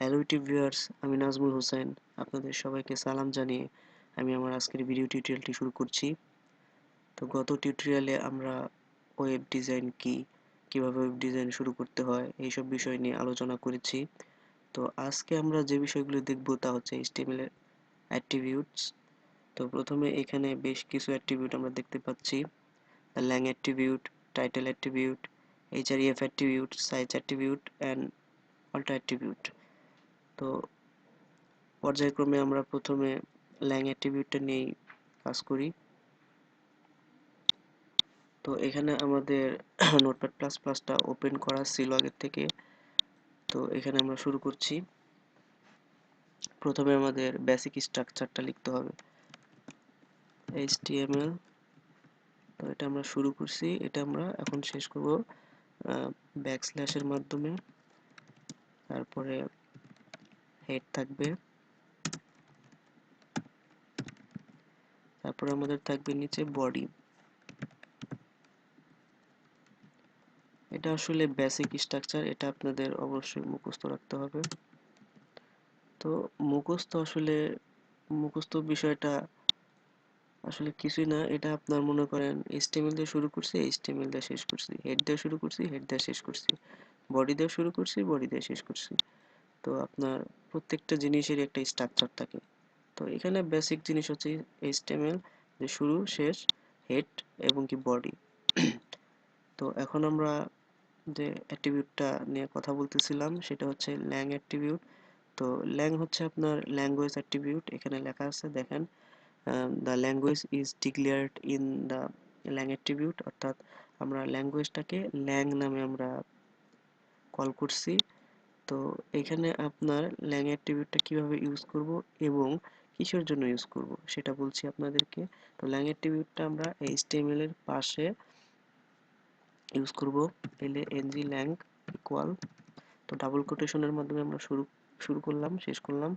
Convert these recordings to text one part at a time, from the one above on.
Hello YouTube viewers আমি নাজমুল হোসেন। আপনাদের সবাইকে সালাম জানিয়ে আমি আমার আজকের ভিডিও টিউটোরিয়ালটি শুরু করছি। তো গত টিউটোরিয়ালে আমরা ওয়েব ডিজাইন কি, কীভাবে ওয়েব ডিজাইন শুরু করতে হয়, এইসব বিষয় নিয়ে আলোচনা করেছি। তো আজকে আমরা যে বিষয়গুলো দেখব তা হচ্ছে এর অ্যাট্রিবিউটস তো প্রথমে এখানে বেশ কিছু অ্যাট্রিবিউট আমরা দেখতে পাচ্ছি। Lang attribute title attribute href attribute size attribute and alt attribute তো পর্যায়ক্রমে আমরা প্রথমে ল্যাং অ্যাট্রিবিউটটা নিয়েই কাজ করি। তো এখানে আমাদের নোটপ্যাড প্লাস প্লাসটা ওপেন করা ছিল আগের থেকে। তো এখানে আমরা শুরু করছি। প্রথমে আমাদের বেসিক স্ট্রাকচারটা লিখতে হবে। এইচটিএমএল তো এটা আমরা শুরু করছি। এটা আমরা এখন শেষ করব ব্যাকস্ল্যাশের মাধ্যমে। তারপরে হেড থাকবে। তারপরে আমাদের থাকবে নিচে বডি এটা আসলে বেসিক স্ট্রাকচার এটা আপনাদের অবশ্যই মুখস্থ রাখতে হবে। তো মুখস্থ আসলে, মুখস্থ বিষয়টা আসলে কিছুই না, এটা আপনার মনে করেন এইচটিএমএল দিয়ে শুরু করছি এইচটিএমএল দিয়ে শেষ করছি। হেড দিয়ে শুরু করছি হেড দিয়ে শেষ করছি। বডি দিয়ে শুরু করছি বডি দিয়ে শেষ করছি। তো আপনার প্রত্যেকটা জিনিসেরই একটা স্ট্রাকচার থাকে। তো এখানে বেসিক জিনিস হচ্ছে এইচটিএমএল যে শুরু, শেষ হেড এবং কি বডি তো এখন আমরা যে অ্যাট্রিবিউটটা নিয়ে কথা বলতেছিলাম, সেটা হচ্ছে ল্যাং অ্যাট্রিবিউট তো ল্যাং হচ্ছে আপনার ল্যাঙ্গুয়েজ অ্যাট্রিবিউট এখানে লেখা আছে, দেখেন the language is declared in the lang attribute অর্থাৎ আমরা ল্যাঙ্গুয়েজটাকে ল্যাং নামে আমরা কল করছি। তো এখানে আপনার ল্যাং অ্যাট্রিবিউটটা কীভাবে ইউজ করব এবং কিসের জন্য ইউজ করব সেটা বলছি আপনাদেরকে। তো ল্যাং অ্যাট্রিবিউটটা আমরা এইচটিএমএল এর পাশে ইউজ করব। এলে এনজি ল্যাং ইকুয়াল তো ডাবল কোটেশনের মাধ্যমে আমরা শুরু শুরু করলাম, শেষ করলাম।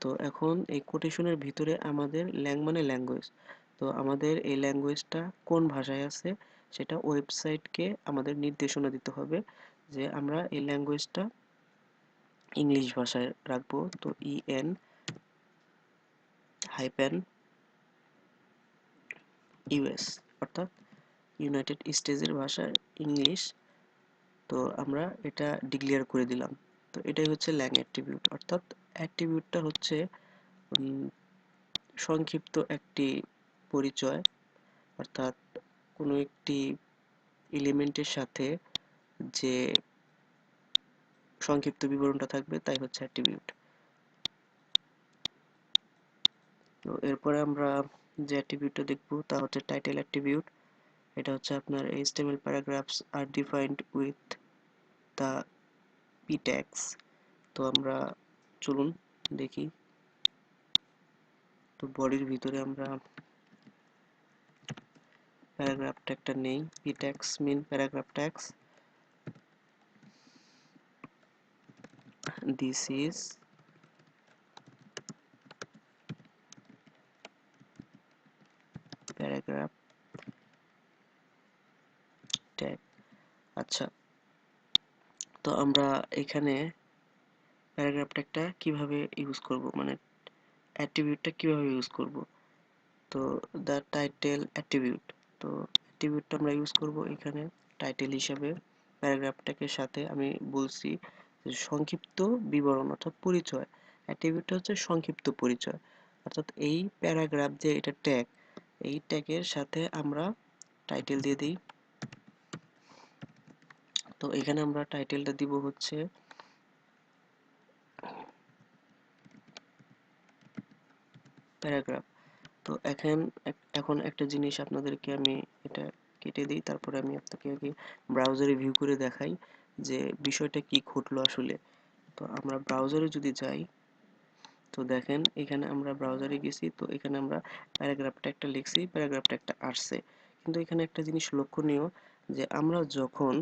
তো এখন এই কোটেশনের ভিতরে আমাদের ল্যাং মানে ল্যাঙ্গুয়েজ তো আমাদের এই ল্যাঙ্গুয়েজটা কোন ভাষায় আছে সেটা ওয়েবসাইটকে আমাদের নির্দেশনা দিতে হবে যে আমরা এই ল্যাঙ্গুয়েজটা ইংলিশ ভাষায় রাখব, তো ইএন হাইপেন ইউএস অর্থাৎ ইউনাইটেড স্টেটসের ভাষায় ইংলিশ। তো আমরা এটা ডিক্লেয়ার করে দিলাম। তো এটাই হচ্ছে ল্যাং অ্যাট্রিবিউট অর্থাৎ অ্যাট্রিবিউটটা হচ্ছে সংক্ষিপ্ত একটি পরিচয়, অর্থাৎ কোনো একটি এলিমেন্টের সাথে যে সংক্ষিপ্ত বিবরণটা থাকবে, তাই হচ্ছে অ্যাট্রিবিউট তো এরপরে আমরা যে অ্যাট্রিবিউটটা দেখব, তা হচ্ছে টাইটেল অ্যাট্রিবিউট এটা হচ্ছে আপনার HTML paragraphs are defined with the P tags তো আমরা চলুন দেখি। তো বডির ভিতরে আমরা প্যারাগ্রাফ ট্যাগটা নেই P tags mean paragraph tags this is paragraph tag আচ্ছা তো আমরা এখানে প্যারাগ্রাফ ট্যাগটা কীভাবে ইউজ করব? মানে অ্যাট্রিবিউটটা কীভাবে ইউজ করব? তো দ্য টাইটেল অ্যাট্রিবিউট তো অ্যাট্রিবিউটটা আমরা ইউজ করব এখানে টাইটেল হিসাবে প্যারাগ্রাফটাকে সাথে আমি বলছি। সংক্ষিপ্ত বিবরণ অর্থাৎ পরিচয়। অ্যাট্রিবিউটটা হচ্ছে সংক্ষিপ্ত পরিচয়। অর্থাৎ এই প্যারাগ্রাফ যে এটা ট্যাগ এই ট্যাগের সাথে আমরা টাইটেল দিয়ে দিই। তো এখানে আমরা টাইটেলটা দিব হচ্ছে প্যারাগ্রাফ তো এখন এখন একটা জিনিস আপনাদেরকে আমি এটা কেটে দিই, তারপরে আমি আপনাকে আগে ব্রাউজারে ভিউ করে দেখাই। যে বিষয়টা কি ঘটলো আসলে। তো আমরা ব্রাউজারে যদি যাই, তো দেখেন এখানে আমরা ব্রাউজারে গেছি, তো এখানে আমরা প্যারাগ্রাফটা একটা লিখছি প্যারাগ্রাফটা একটা আসছে। কিন্তু এখানে একটা জিনিস লক্ষণীয় যে আমরা যখন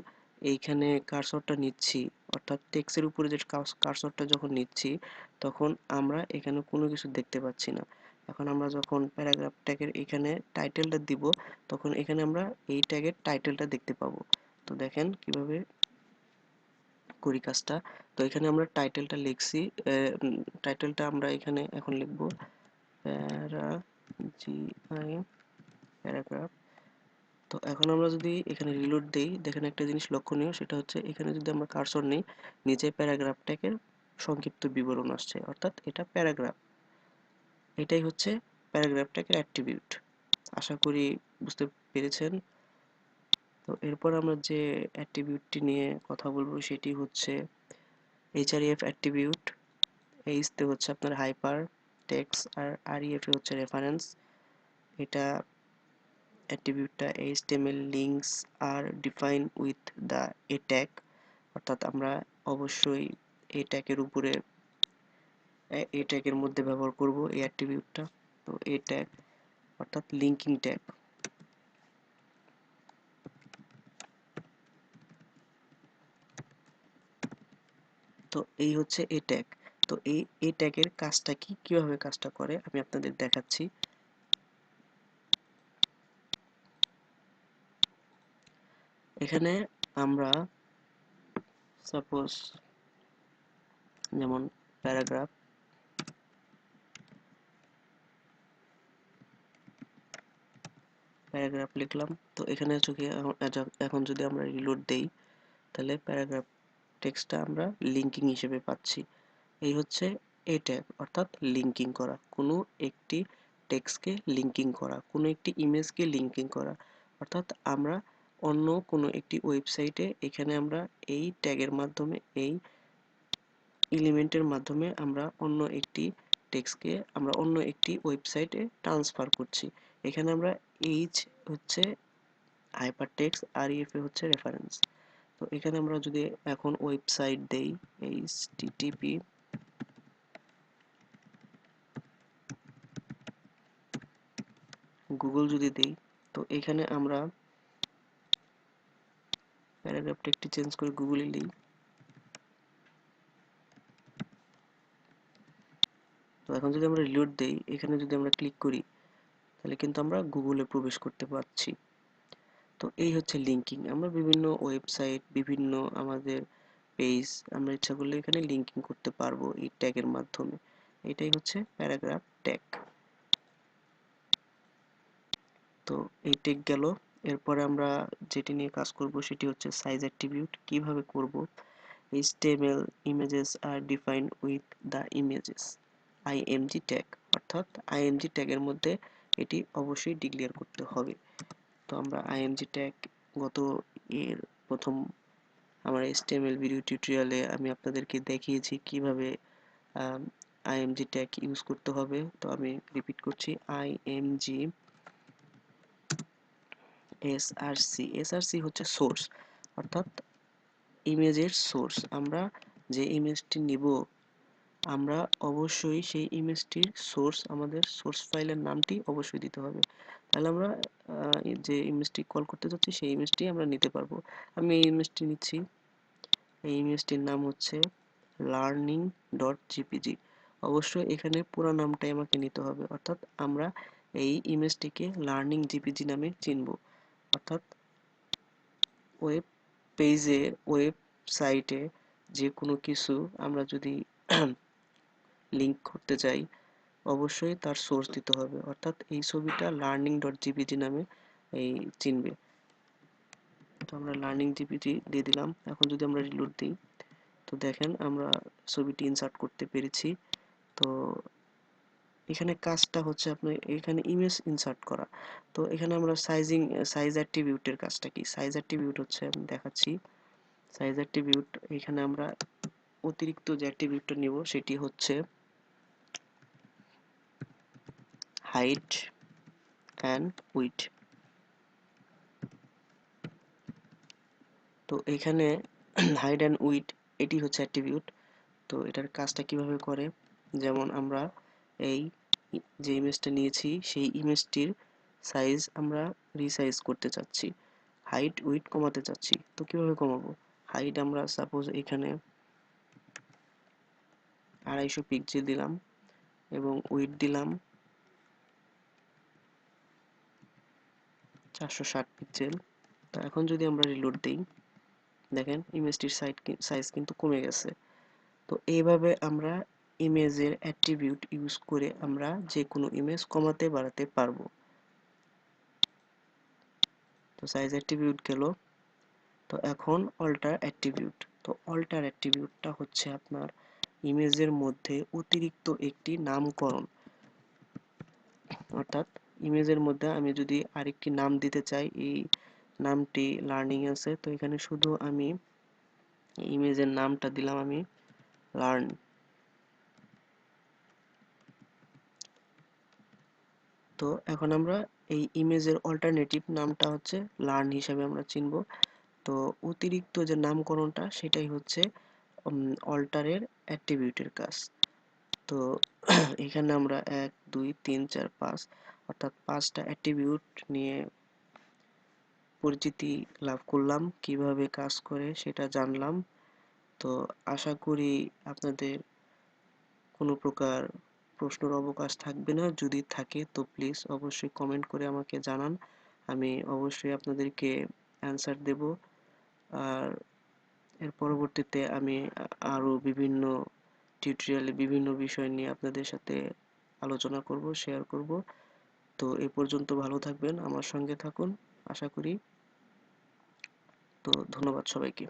এইখানে কার্সরটা নিচ্ছি, অর্থাৎ টেক্সের উপরে যে কার্সরটা যখন নিচ্ছি, তখন আমরা এখানে কোনো কিছু দেখতে পাচ্ছি না। এখন আমরা যখন প্যারাগ্রাফ ট্যাগের এখানে টাইটেলটা দিব, তখন এখানে আমরা এই ট্যাগের টাইটেলটা দেখতে পাবো। তো দেখেন কীভাবে করি কাজটা। তো এখানে আমরা টাইটেলটা লিখছি টাইটেলটা আমরা এখানে এখন লিখব প্যারা জি আই প্যারাগ্রাফ। তো এখন আমরা যদি এখানে রিলোড দেই, দেখেন একটা জিনিস লক্ষণীয়, সেটা হচ্ছে এখানে যদি আমরা কার্সর নেই, নিচে প্যারাগ্রাফটাকে সংক্ষিপ্ত বিবরণ আসছে, অর্থাৎ এটা প্যারাগ্রাফ। এটাই হচ্ছে প্যারাগ্রাফটাকে অ্যাট্রিবিউট আশা করি বুঝতে পেরেছেন। তো এরপর আমরা যে অ্যাট্রিবিউটটি নিয়ে কথা বলব সেটি হচ্ছে এইচআরইএফ অ্যাট্রিবিউট এইচতে হচ্ছে আপনার হাইপার টেক্স আর আরইএফ এ হচ্ছে রেফারেন্স এটা অ্যাট্রিবিউটটা H HTML links are define with the A tag অর্থাৎ আমরা অবশ্যই এই ট্যাগের উপরে এই ট্যাগের মধ্যে ব্যবহার করব এই অ্যাট্রিবিউটটা তো এই ট্যাগ অর্থাৎ লিঙ্কিং ট্যাগ তো এই হচ্ছে এ ট্যাগ তো এই, এ ট্যাগের কাজটা কি? কীভাবে কাজটা করে? আমি আপনাদের দেখাচ্ছি। এখানে আমরা সাপোজ যেমন প্যারাগ্রাফ প্যারাগ্রাফ লিখলাম। তো এখানে এখন যদি আমরা রিলোড দেই, তাহলে প্যারাগ্রাফ টেক্সটটা আমরা লিঙ্কিং হিসেবে পাচ্ছি। এই হচ্ছে এ ট্যাগ অর্থাৎ লিঙ্কিং করা। কোনো একটি টেক্সটকে লিঙ্কিং করা, কোনো একটি ইমেজকে লিঙ্কিং করা। অর্থাৎ আমরা অন্য কোনো একটি ওয়েবসাইটে এখানে আমরা এই ট্যাগের মাধ্যমে, এই এলিমেন্টের মাধ্যমে আমরা অন্য একটি টেক্সটকে আমরা অন্য একটি ওয়েবসাইটে ট্রান্সফার করছি। এখানে আমরা এইচ হচ্ছে হাইপার টেক্স আর ইএফ হচ্ছে রেফারেন্স তো এখানে আমরা যদি এখন ওয়েবসাইট দেই এইচ টিটিপি গুগল যদি দেই, তো এখানে আমরা প্যারাগ্রাফটা একটু চেঞ্জ করে গুগলে দিই তো এখন যদি আমরা রিলোড দেই, এখানে যদি আমরা ক্লিক করি, তাহলে কিন্তু আমরা গুগলে প্রবেশ করতে পারছি। তো এই হচ্ছে লিঙ্কিং আমরা বিভিন্ন ওয়েবসাইট বিভিন্ন আমাদের পেজ আমরা ইচ্ছা করলে এখানে লিঙ্কিং করতে পারব এই ট্যাগের মাধ্যমে। এটাই হচ্ছে প্যারাগ্রাফ ট্যাগ তো এই ট্যাগ গেল। এরপরে আমরা যেটি নিয়ে কাজ করব সেটি হচ্ছে সাইজ অ্যাট্রিবিউট কীভাবে করব? HTML images are define with the images IMG tag অর্থাৎ আইএমজি ট্যাগের মধ্যে এটি অবশ্যই ডিক্লেয়ার করতে হবে। তো আমরা আইএমজি ট্যাগ গত এর প্রথম আমার HTML ভিডিও টিউটোরিয়ালে আমি আপনাদেরকে দেখিয়েছি কীভাবে আইএমজি ট্যাগ ইউজ করতে হবে। তো আমি রিপিট করছি আইএমজি এসআরসি এসআরসি হচ্ছে সোর্স অর্থাৎ ইমেজের সোর্স আমরা যে ইমেজটি নিব আমরা অবশ্যই সেই ইমেজটির সোর্স আমাদের সোর্স ফাইলের নামটি অবশ্যই দিতে হবে। তাহলে আমরা যে ইমেজটি কল করতে যাচ্ছি, সেই ইমেজটি আমরা নিতে পারব। আমি এই ইমেজটি নিচ্ছি। এই ইমেজটির নাম হচ্ছে লার্নিং ডট জিপিজি অবশ্যই এখানে পুরো নামটাই আমাকে নিতে হবে। অর্থাৎ আমরা এই ইমেজটিকে লার্নিং জিপিজি নামে চিনব। অর্থাৎ ওয়েব পেজে ওয়েবসাইটে যে কোনো কিছু আমরা যদি লিঙ্ক করতে চাই, অবশ্যই তার সোর্স দিতে হবে। অর্থাৎ এই ছবিটা লার্নিং ডট জিপিজি নামে এই চিনবে। তো আমরা লার্নিং জিপিজি দিয়ে দিলাম। এখন যদি আমরা রিলোড দিই, তো দেখেন আমরা ছবিটি ইনসার্ট করতে পেরেছি। তো এখানে কাজটা হচ্ছে আপনার এখানে ইমেজ ইনসার্ট করা। তো এখানে আমরা সাইজিং সাইজ অ্যাট্রিবিউটের কাজটা কি? সাইজ অ্যাট্রিবিউট হচ্ছে আমি দেখাচ্ছি। সাইজ অ্যাট্রিবিউট এখানে আমরা অতিরিক্ত যে অ্যাট্রিবিউটটা নিব, সেটি হচ্ছে হাইট অ্যান্ড উইট তো এখানে হাইট অ্যান্ড উইট এটি হচ্ছে অ্যাট্রিবিউট তো এটার কাজটা কীভাবে করে? যেমন আমরা এই যে ইমেজটা নিয়েছি, সেই ইমেজটির সাইজ আমরা রিসাইজ করতে চাচ্ছি। হাইট উইট কমাতে চাচ্ছি। তো কীভাবে কমাবো? হাইট আমরা সাপোজ এখানে আড়াইশো পিক্সেল দিলাম এবং উইট দিলাম। চারশো ষাট পিক্সেল তো এখন যদি আমরা রিলোড দিই, দেখেন ইমেজটির সাইজ সাইজ কিন্তু কমে গেছে। তো এইভাবে আমরা ইমেজের অ্যাট্রিবিউট ইউজ করে আমরা যে কোনো ইমেজ কমাতে বাড়াতে পারব। তো সাইজ অ্যাট্রিবিউট গেল। তো এখন অল্টার অ্যাট্রিবিউট তো অল্টার অ্যাট্রিবিউটটা হচ্ছে আপনার ইমেজের মধ্যে অতিরিক্ত একটি নামকরণ। অর্থাৎ ইমেজের মধ্যে আমি যদি আরেকটি নাম দিতে চাই, এই নামটি লার্নিং আছে। তো এখানে শুধু আমি ইমেজের নামটা দিলাম আমি লার্ন। তো এখন আমরা এই ইমেজের অল্টারনেটিভ নামটা হচ্ছে লার্ন হিসাবে আমরা চিনব। তো অতিরিক্ত যে নামকরণটা, সেটাই হচ্ছে অল্টারের অ্যাট্রিবিউটের কাজ। তো এখানে আমরা এক, দুই, তিন, চার, পাঁচ অর্থাৎ পাঁচটা অ্যাট্রিবিউট নিয়ে পরিচিতি লাভ করলাম, কীভাবে কাজ করে সেটা জানলাম। তো আশা করি আপনাদের কোনো প্রকার প্রশ্নের অবকাশ থাকবে না। যদি থাকে, তো প্লিজ অবশ্যই কমেন্ট করে আমাকে জানান। আমি অবশ্যই আপনাদেরকে অ্যান্সার দেব। আর এর পরবর্তীতে আমি আরও বিভিন্ন টিউটোরিয়ালে বিভিন্ন বিষয় নিয়ে আপনাদের সাথে আলোচনা করব শেয়ার করব। তো এ পর্যন্ত ভালো থাকবেন আমার সঙ্গে থাকুন আশা করি। তো ধন্যবাদ সবাইকে।